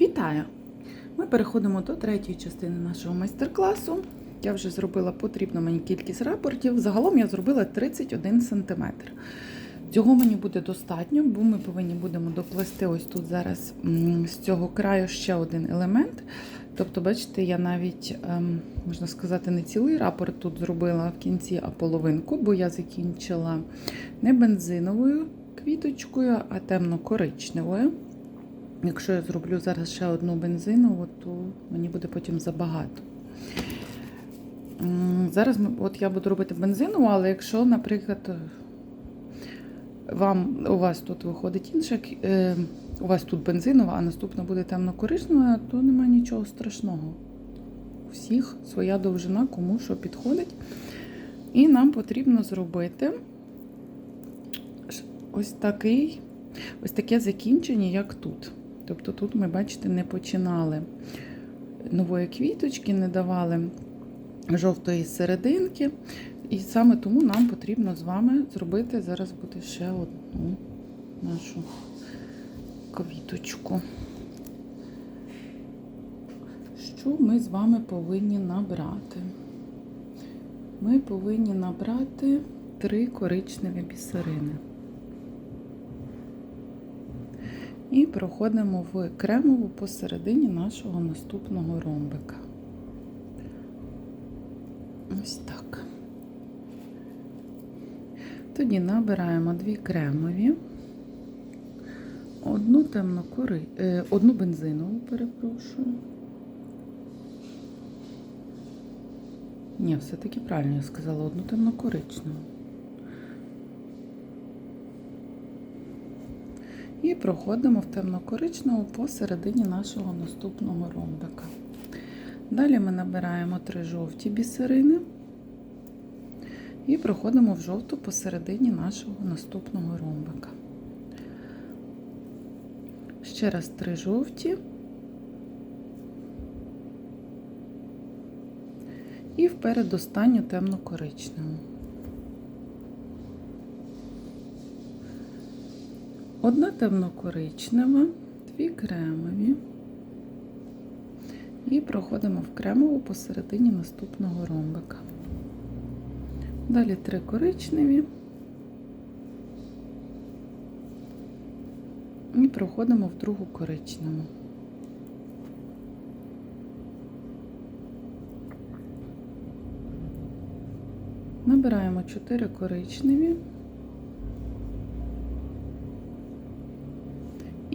Вітаю! Ми переходимо до третьої частини нашого майстер-класу. Я вже зробила потрібну мені кількість рапортів. Загалом я зробила 31 см. Цього мені буде достатньо, бо ми повинні будемо доплести ось тут зараз з цього краю ще один елемент. Тобто, бачите, я навіть, ем, можна сказати, не цілий рапорт тут зробила в кінці, а половинку, бо я закінчила не бензиновою квіточкою, а темно-коричневою. Якщо я зроблю зараз ще одну бензинову, то мені буде потім забагато. Зараз от я буду робити бензинову, але якщо, наприклад, вам, у вас тут виходить інша, е, у вас тут бензинова, а наступна буде темно-коричнева, то немає нічого страшного. У всіх своя довжина, кому що підходить. І нам потрібно зробити ось такий, ось таке закінчення, як тут. Тобто тут ми, бачите, не починали нової квіточки, не давали жовтої серединки. І саме тому нам потрібно з вами зробити, зараз буде ще одну нашу квіточку. Що ми з вами повинні набрати? Ми повинні набрати три коричневі бісерини. І проходимо в кремову посередині нашого наступного ромбика. Ось так. Тоді набираємо дві кремові, одну темнокори, е, одну бензинову, перепрошую. Ні, все-таки правильно я сказала, одну темнокоричневу. І проходимо в темно-коричневу посередині нашого наступного ромбика. Далі ми набираємо три жовті бісерини і проходимо в жовту посередині нашого наступного ромбика. Ще раз три жовті. І вперед останню темно-коричневу. Одна темно-коричнева, дві кремові. І проходимо в кремову посередині наступного ромбика. Далі три коричневі. І проходимо в другу коричневу. Набираємо 4 коричневі.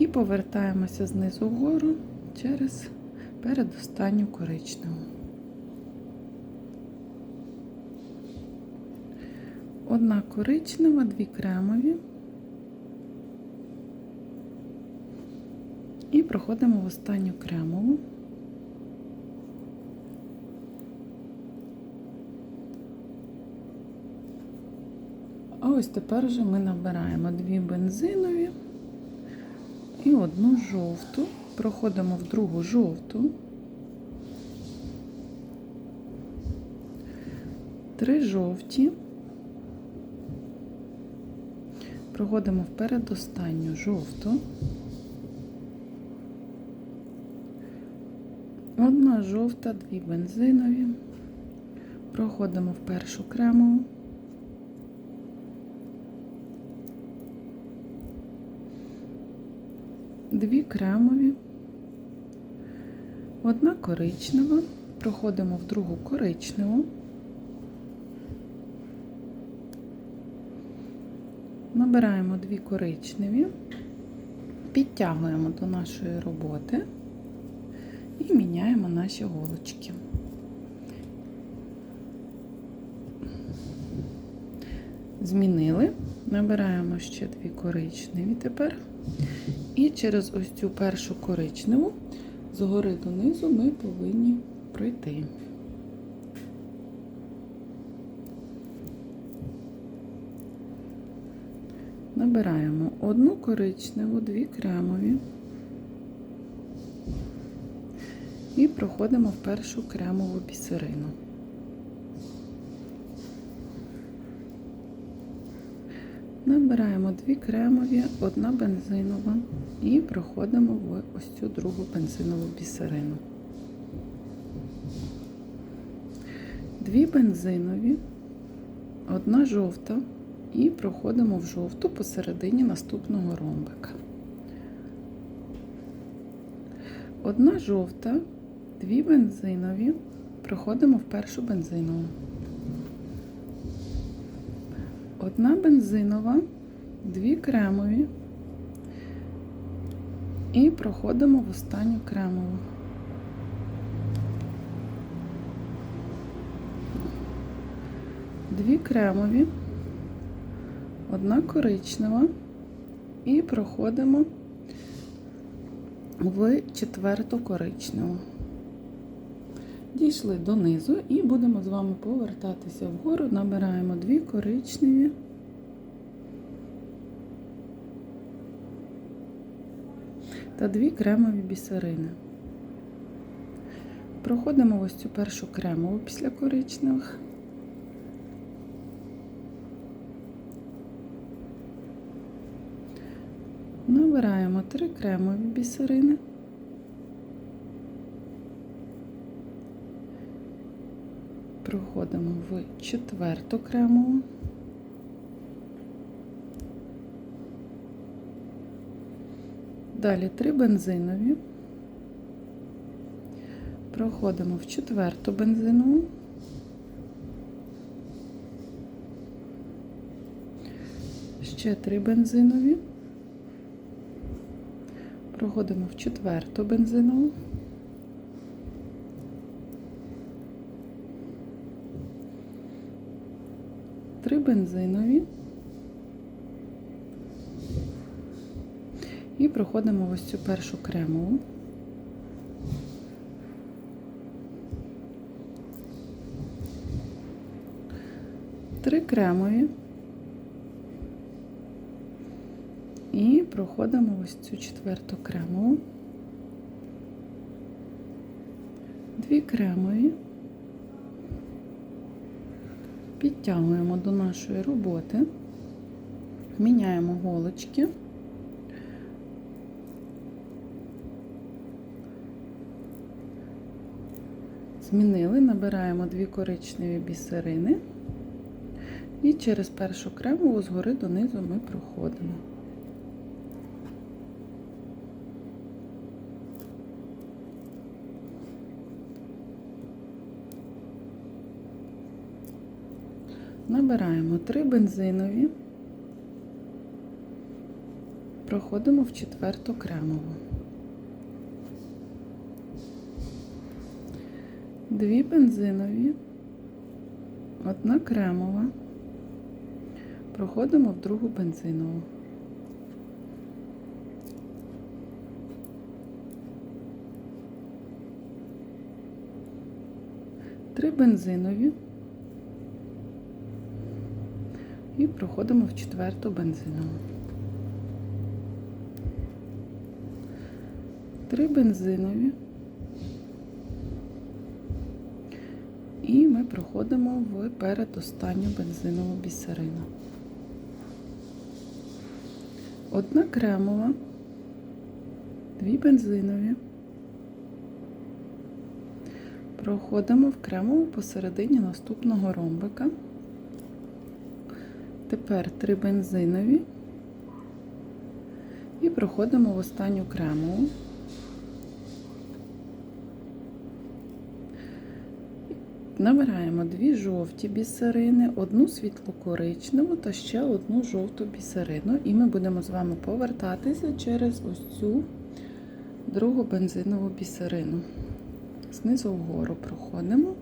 Повертаємося знизу вгору через передостанню коричневу. Одна коричнева, дві кремові. І проходимо в останню кремову. А ось тепер вже ми набираємо дві бензинові і одну жовту. Проходимо в другу жовту. Три жовті. Проходимо вперед останню жовту. Одна жовта, дві бензинові. Проходимо в першу кремову. Дві кремові. Одна коричнева. Проходимо в другу коричневу. Набираємо дві коричневі, підтягуємо до нашої роботи і міняємо наші голочки. Змінили, набираємо ще дві коричневі тепер. І через ось цю першу коричневу згори донизу ми повинні пройти. Набираємо одну коричневу, дві кремові і проходимо в першу кремову бісерину. Набираємо дві кремові, одна бензинова і проходимо в ось цю другу бензинову бісерину. Дві бензинові, одна жовта і проходимо в жовту посередині наступного ромбика. Одна жовта, дві бензинові, проходимо в першу бензинову. Одна бензинова, дві кремові і проходимо в останню кремову. Дві кремові, одна коричнева і проходимо в четверту коричневу. Дійшли донизу і будемо з вами повертатися вгору. Набираємо дві коричневі. Та дві кремові бісерини. Проходимо ось цю першу кремову після коричневих. Набираємо три кремові бісерини. Проходимо в четверту кремову. Далі три бензинові. Проходимо в четверту бензинову. Ще три бензинові. Проходимо в четверту бензинову. Три бензинові. І проходимо ось цю першу кремову. Три кремові. І проходимо ось цю четверту кремову. Дві кремові. Підтягуємо до нашої роботи, міняємо голочки. Змінили, набираємо дві коричневі бісерини і через першу кремову згори донизу ми проходимо. Набираємо три бензинові, проходимо в четверту кремову. Дві бензинові, одна кремова, проходимо в другу бензинову. Три бензинові. І проходимо в четверту бензинову. Три бензинові. І ми проходимо в передостанню бензинову бісерину. Одна кремова, дві бензинові. Проходимо в кремову посередині наступного ромбика. Тепер три бензинові і проходимо в останню кремову. Набираємо дві жовті бісерини, одну світло-коричневу та ще одну жовту бісерину, і ми будемо з вами повертатися через ось цю другу бензинову бісерину. Знизу вгору проходимо.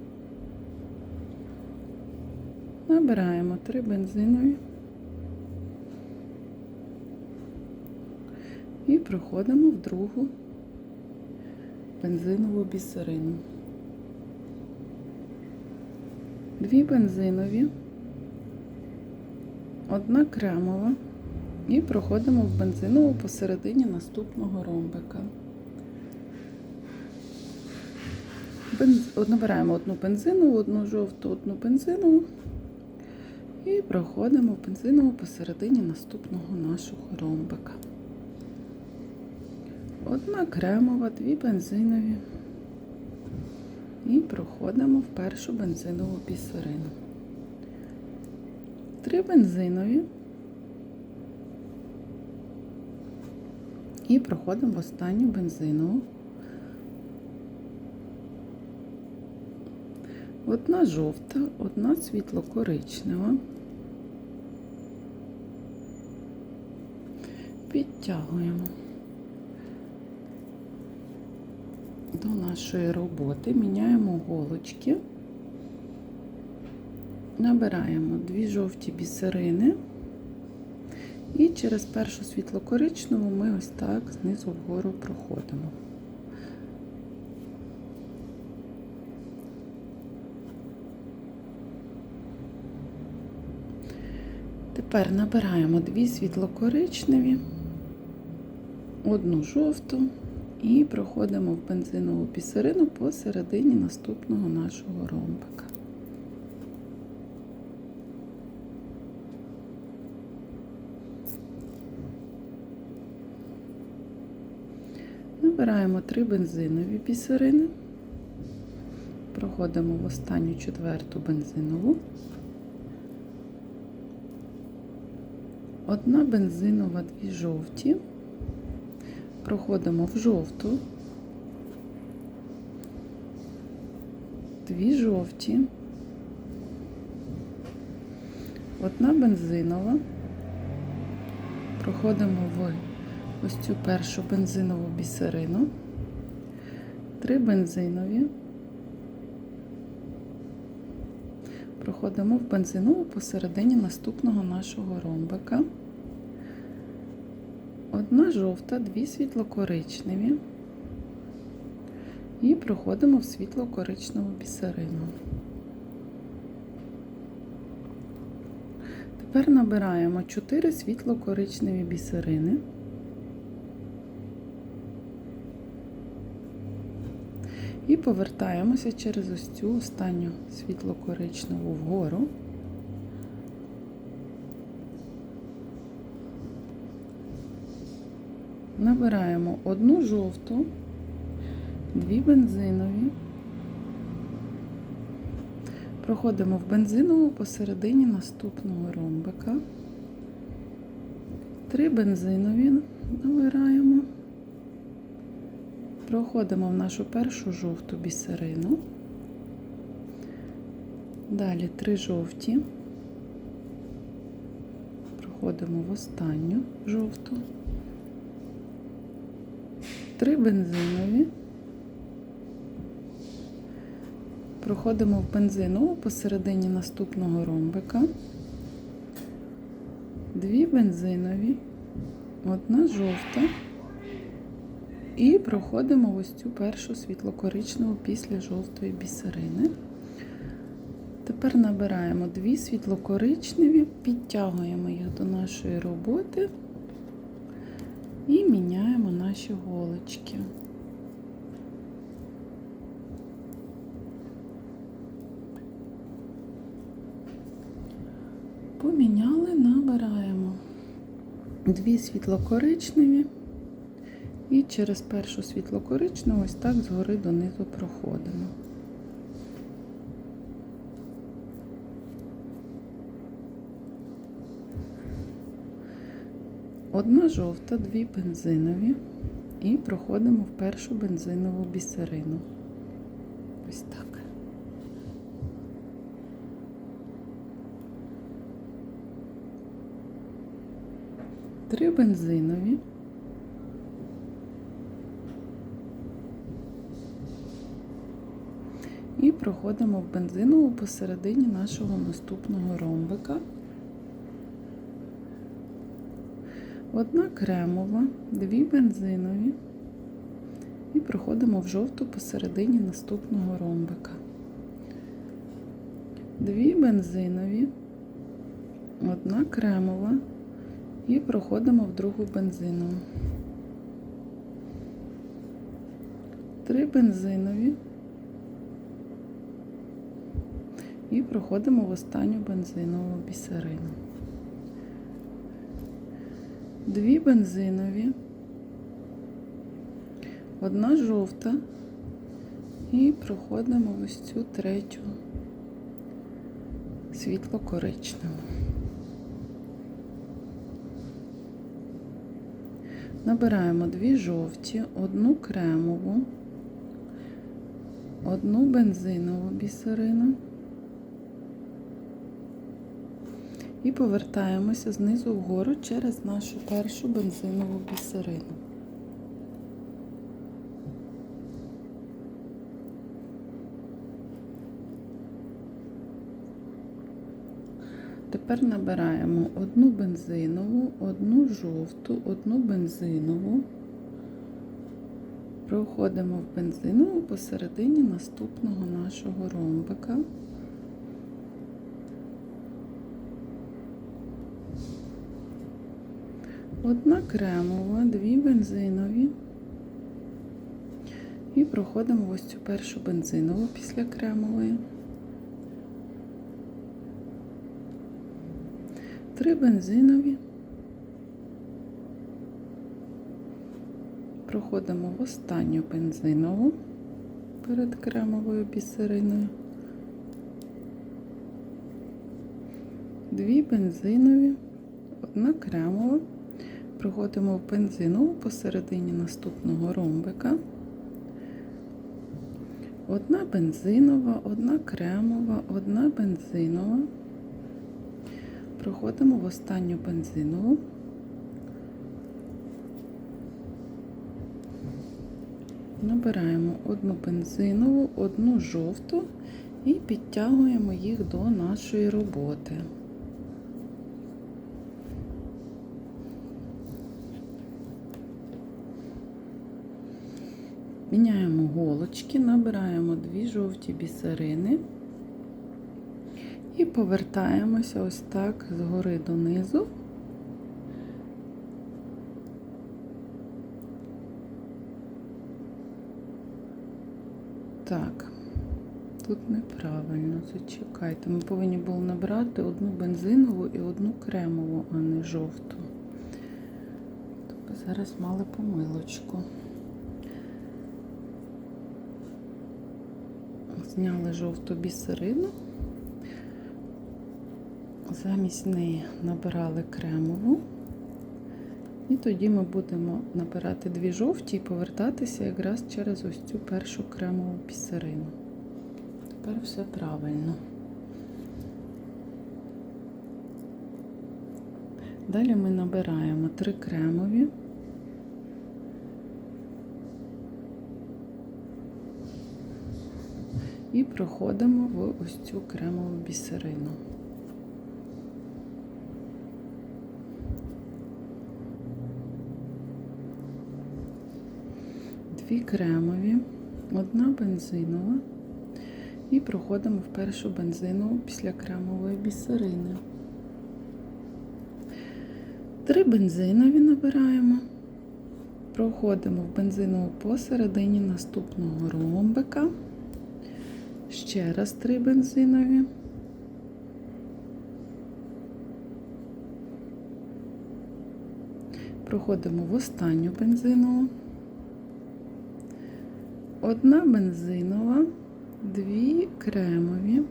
Набираємо три бензинові і проходимо в другу бензинову бісерину. Дві бензинові, одна кремова і проходимо в бензинову посередині наступного ромбика. Бенз... Набираємо одну бензинову, одну жовту, одну бензинову І проходимо в бензинову посередині наступного нашого ромбика. Одна кремова, дві бензинові. І проходимо в першу бензинову бісерину. Три бензинові. І проходимо в останню бензинову. Одна жовта, одна світло-коричнева. Підтягуємо до нашої роботи, міняємо голочки, набираємо дві жовті бісерини. І через першу світло-коричневу ми ось так знизу вгору проходимо. Тепер набираємо дві світло-коричневі, одну жовту і проходимо в бензинову пісерину посередині наступного нашого ромбика. Набираємо три бензинові бісерини, проходимо в останню четверту бензинову. Одна бензинова, дві жовті. Проходимо в жовту. Дві жовті. Одна бензинова. Проходимо в ось цю першу бензинову бісерину. Три бензинові. Проходимо в бензинову посередині наступного нашого ромбика. Одна жовта, дві світло-коричневі. І проходимо в світло-коричневу бісерину. Тепер набираємо 4 світло-коричневі бісерини. І повертаємося через ось цю останню світло-коричневу вгору. Набираємо одну жовту, дві бензинові, проходимо в бензинову посередині наступного ромбика, три бензинові набираємо. Проходимо в нашу першу жовту бісерину. Далі три жовті. Проходимо в останню жовту. Три бензинові. Проходимо в бензинову посередині наступного ромбика. Дві бензинові, одна жовта. І проходимо ось цю першу світло-коричневу після жовтої бісерини. Тепер набираємо дві світло-коричневі, підтягуємо їх до нашої роботи і міняємо наші голочки. Поміняли, набираємо дві світло-коричневі. І через першу світло-коричневу ось так згори донизу проходимо. Одна жовта, дві бензинові і проходимо в першу бензинову бісерину. Ось так. Три бензинові. І проходимо в бензинову посередині нашого наступного ромбика. Одна кремова, дві бензинові. І проходимо в жовту посередині наступного ромбика. Дві бензинові, одна кремова. І проходимо в другу бензинову. Три бензинові. І проходимо в останню бензинову бісерину. Дві бензинові, одна жовта, і проходимо ось цю третю. Світло-коричневу. Набираємо дві жовті, одну кремову, одну бензинову бісерину і повертаємося знизу вгору через нашу першу бензинову бісерину. Тепер набираємо одну бензинову, одну жовту, одну бензинову. Проходимо в бензинову посередині наступного нашого ромбика. Одна кремова, дві бензинові. І проходимо ось цю першу бензинову після кремової. Три бензинові. Проходимо в останню бензинову перед кремовою бісериною. Дві бензинові, одна кремова. Проходимо в бензинову посередині наступного ромбика. Одна бензинова, одна кремова, одна бензинова. Проходимо в останню бензинову. Набираємо одну бензинову, одну жовту і підтягуємо їх до нашої роботи. Міняємо голочки, набираємо дві жовті бісерини і повертаємося ось так згори донизу. Так, тут неправильно, зачекайте. Ми повинні були набрати одну бензинову і одну кремову, а не жовту. Тобто зараз мали помилочку. Зняли жовту бісерину. Замість неї набирали кремову. І тоді ми будемо набирати дві жовті і повертатися якраз через ось цю першу кремову бісерину. Тепер все правильно. Далі ми набираємо три кремові. І проходимо в ось цю кремову бісерину. Дві кремові, одна бензинова і проходимо в першу бензинову після кремової бісерини. Три бензинові набираємо, проходимо в бензинову посередині наступного ромбика. Ще раз три бензинові. Проходимо в останню бензинову. Одна бензинова, дві кремові.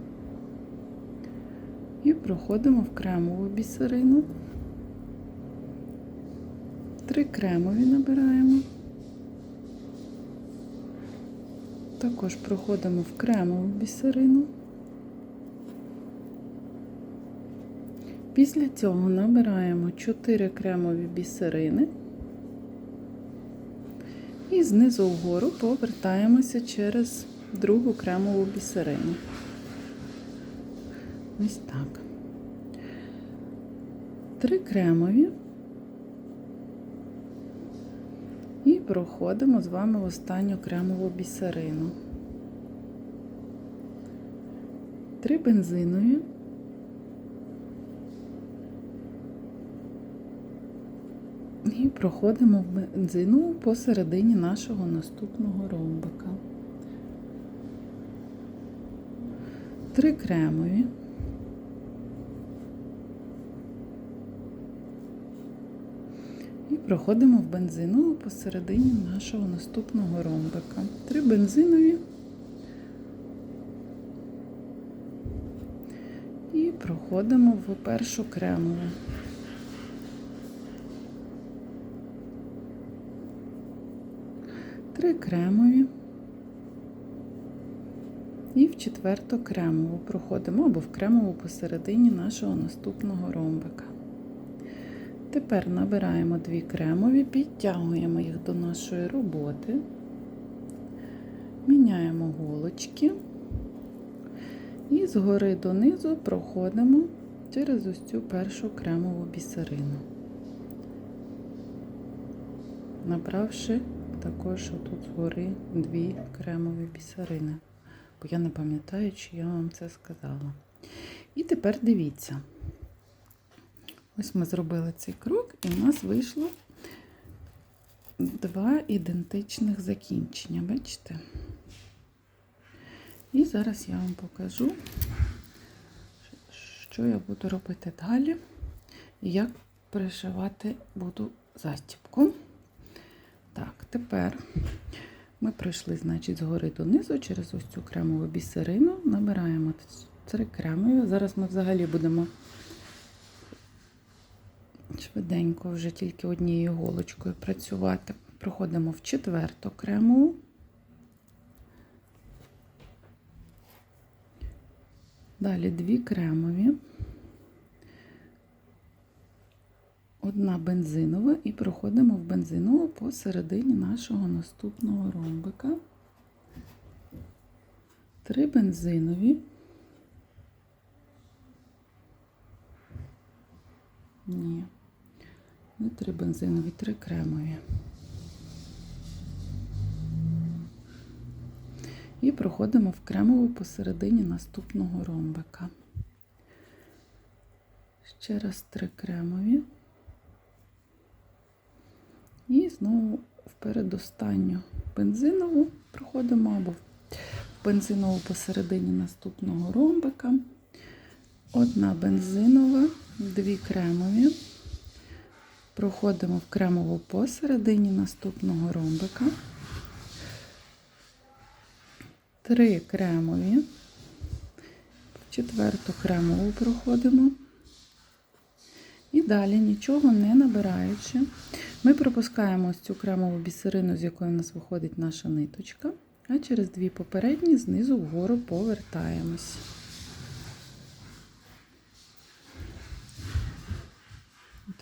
І проходимо в кремову бісерину. Три кремові набираємо. Також проходимо в кремову бісерину. Після цього набираємо 4 кремові бісерини і знизу вгору повертаємося через другу кремову бісерину. Ось так. Три кремові. І проходимо з вами останню кремову бісерину. Три бензинові. І проходимо в бензину посередині нашого наступного ромбика. три кремові. Проходимо в бензинову посередині нашого наступного ромбика. Три бензинові. І проходимо в першу кремову. Три кремові. І в четверту кремову проходимо або в кремову посередині нашого наступного ромбика. Тепер набираємо дві кремові, підтягуємо їх до нашої роботи, міняємо голочки і згори донизу проходимо через ось цю першу кремову бісерину, набравши також отут згори дві кремові бісерини. Бо я не пам'ятаю, чи я вам це сказала. І тепер дивіться. Ось ми зробили цей крок, і в нас вийшло два ідентичних закінчення, бачите? І зараз я вам покажу, що я буду робити далі, як пришивати буду застібку. Так, тепер ми пройшли, значить, згори донизу через ось цю кремову бісерину, набираємо три кремові. Зараз ми взагалі будемо швиденько вже тільки однією голочкою працювати. Проходимо в четверту кремову. Далі дві кремові, одна бензинова і проходимо в бензинову посередині нашого наступного ромбика. Три бензинові. Ні, не три бензинові, три кремові. І проходимо в кремову посередині наступного ромбика. Ще раз три кремові. І знову в передостанню бензинову проходимо або в бензинову посередині наступного ромбика. Одна бензинова, дві кремові. Проходимо в кремову посередині наступного ромбика. Три кремові. В четверту кремову проходимо. І далі, нічого не набираючи, ми пропускаємо ось цю кремову бісерину, з якої в нас виходить наша ниточка, а через дві попередні знизу вгору повертаємось.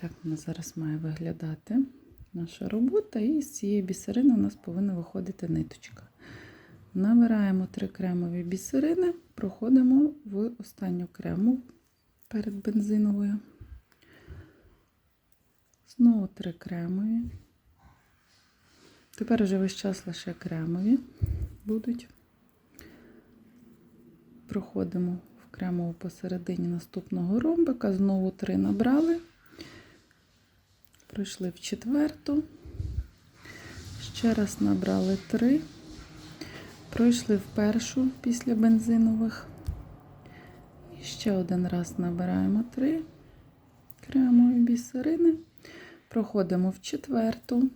Так вона зараз має виглядати наша робота, і з цієї бісерини у нас повинна виходити ниточка. Набираємо три кремові бісерини, проходимо в останню крему перед бензиновою. Знову три кремові. Тепер вже весь час лише кремові будуть. Проходимо в кремову посередині наступного ромбика, знову три набрали, пройшли в четверту, ще раз набрали три, пройшли в першу після бензинових. І ще один раз набираємо три кремові бісерини. Проходимо в четверту.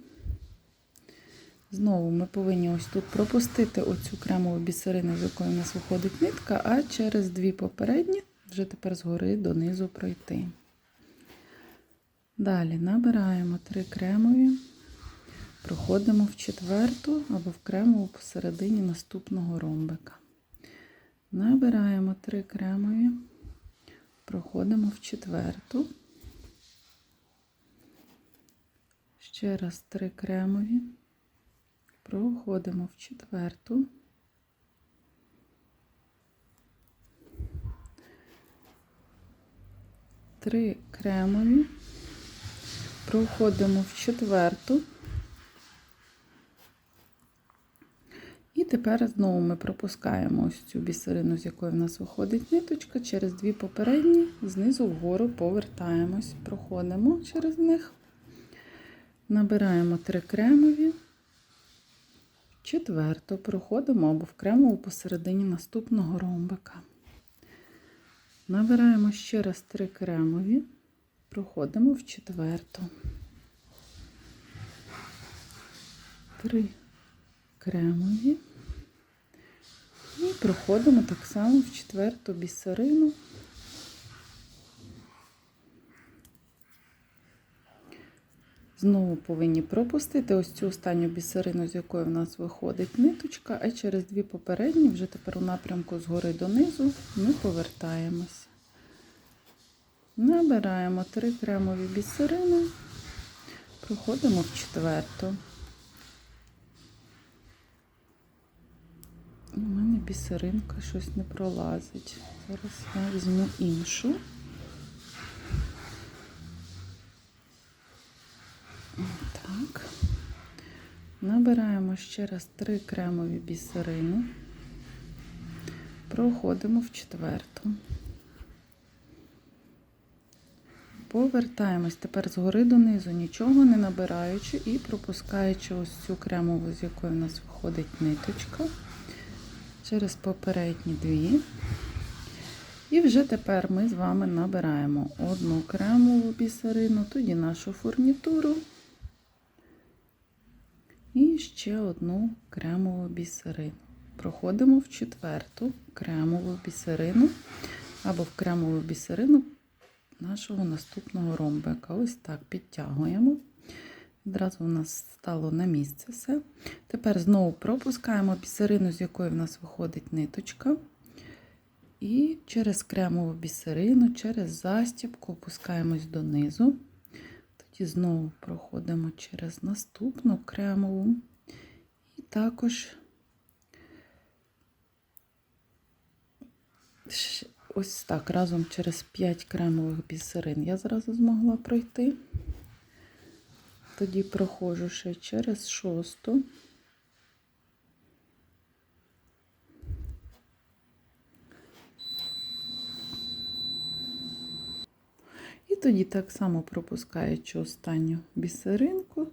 Знову ми повинні ось тут пропустити оцю кремову бісерину, з якої у нас виходить нитка, а через дві попередні вже тепер згори донизу пройти. Далі набираємо три кремові, проходимо в четверту або в кремову посередині наступного ромбика. Набираємо три кремові, проходимо в четверту. Ще раз три кремові, проходимо в четверту, три кремові, проходимо в четверту. І тепер знову ми пропускаємо ось цю бісерину, з якої в нас виходить ниточка, через дві попередні, знизу вгору повертаємось, проходимо через них. Набираємо три кремові, четверту проходимо або в кремову посередині наступного ромбика. Набираємо ще раз три кремові, проходимо в четверту. Три кремові. І проходимо так само в четверту бісерину. Знову повинні пропустити ось цю останню бісерину, з якої в нас виходить ниточка, а через дві попередні, вже тепер у напрямку згори донизу, ми повертаємося. Набираємо три кремові бісерини, проходимо в четверту. У мене бісеринка щось не пролазить. Зараз я візьму іншу. Так. Набираємо ще раз три кремові бісерини. Проходимо в четверту. Повертаємось тепер згори донизу, нічого не набираючи і пропускаючи ось цю кремову, з якої в нас виходить ниточка через попередні дві. І вже тепер ми з вами набираємо одну кремову бісерину, тоді нашу фурнітуру. І ще одну кремову бісерину. Проходимо в четверту кремову бісерину або в кремову бісерину нашого наступного ромбика. Ось так підтягуємо. Відразу у нас стало на місце все. Тепер знову пропускаємо бісерину, з якої в нас виходить ниточка. І через кремову бісерину, через застібку опускаємось донизу. Тоді знову проходимо через наступну кремову. І також ось так разом через 5 кремових бісерин я зразу змогла пройти. Тоді проходжу ще через шосту. І тоді так само пропускаючи останню бісеринку,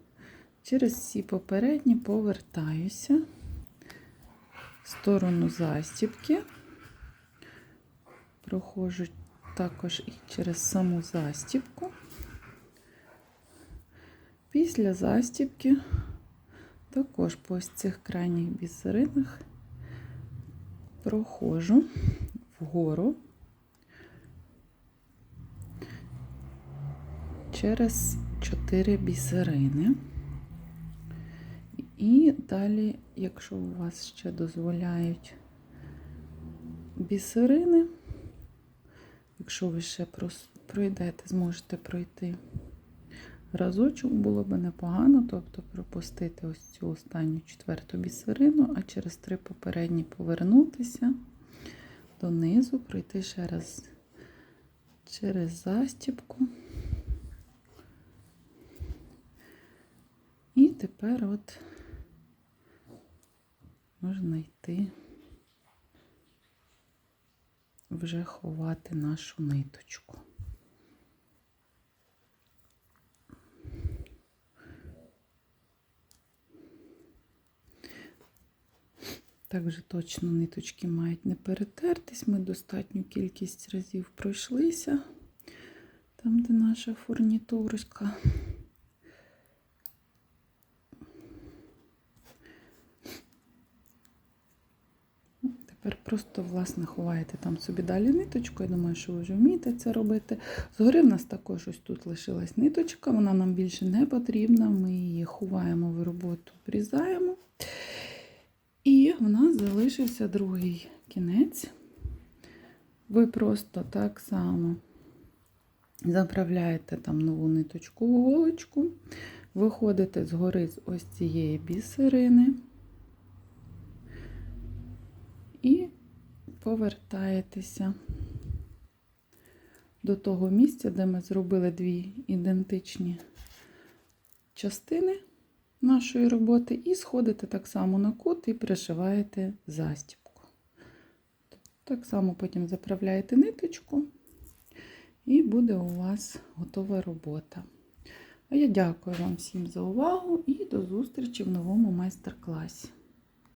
через всі попередні повертаюся в сторону застібки, проходжу також і через саму застібку. Після застібки також по ось цих крайніх бісеринах проходжу вгору через 4 бісерини. І далі, якщо у вас ще дозволяють бісерини, якщо ви ще пройдете, зможете пройти разочок, було б непогано, тобто пропустити ось цю останню четверту бісерину, а через три попередні повернутися донизу, пройти ще раз через застібку. І тепер от можна йти вже ховати нашу ниточку. Так же точно ниточки мають не перетертись. Ми достатню кількість разів пройшлися там, де наша фурнітурочка. Тепер просто, власне, ховаєте там собі далі ниточку. Я думаю, що ви вже вмієте це робити. Згори в нас також ось тут лишилась ниточка, вона нам більше не потрібна. Ми її ховаємо в роботу, обрізаємо. І в нас залишився другий кінець. Ви просто так само заправляєте там нову ниточку в голочку, виходите згори з ось цієї бісерини і повертаєтеся до того місця, де ми зробили дві ідентичні частини нашої роботи, і сходите так само на кут і пришиваєте застібку. Так само потім заправляєте ниточку, і буде у вас готова робота. А я дякую вам всім за увагу і до зустрічі в новому майстер-класі.